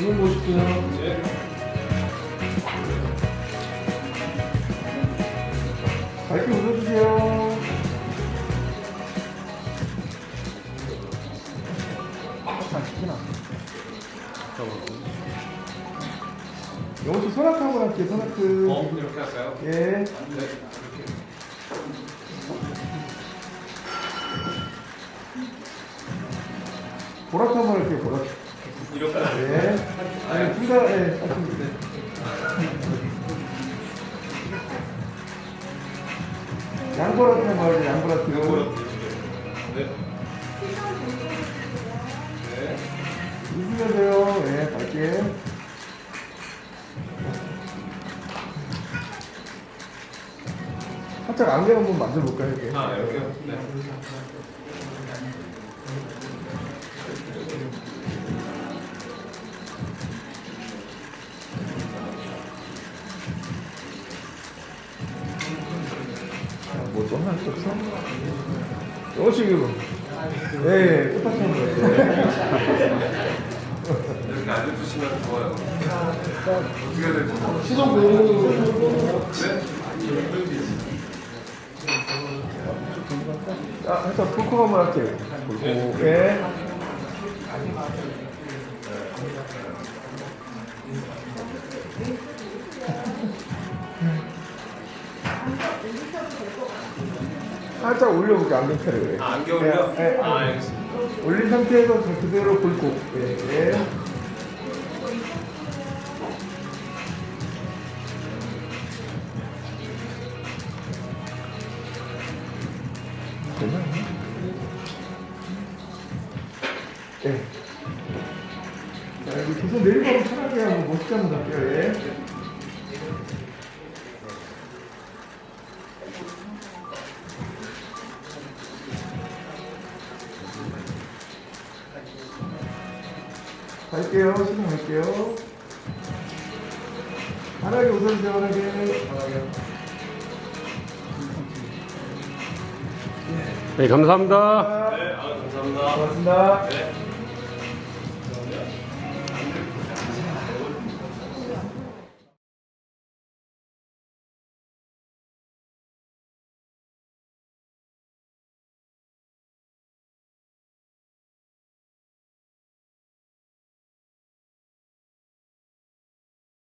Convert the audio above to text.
이건 보실게요. 예. 밝게 웃어주세요. 안 시키나? 여기서 소나크 한번 할게요, 소나크. 어, 이렇게 할까요? 예. 네. 이렇게. 보라트 한번 할게요, 보라트. 이렇게. 예. 아니, 둘 다, 예, 하시면 양보라트 한번 할게요, 양보라트. 네. 네. 웃으면 돼요. 예, 밝게. 살짝 안경 한번 만져볼까요, 이렇게? 아, 이렇게요? 네. 뭐또 하나 또 없어? 조금씩 이거. 예, 똑같이 해요. 이렇게 앉아주시면 좋아요. 어떻게 해야 될지. 시선 보고. 네? 아, 살짝 풀코 한번 할게요. 풀코. 예. 살짝 올려볼게요, 안경테를. 아, 안경을요? 예, 예. 아, 알겠습니다. 올린 상태에서 저 그대로 굴고. 예, 예. 되나? 예. 자, 여기 두손 내리고 편하게 한번 멋있게 한번 갈게요, 예. 갈게요. 시작할게요. 편하게 웃어주세요, 편하게. 네, 감사합니다. 네, 아, 감사합니다. 고맙습니다. 네.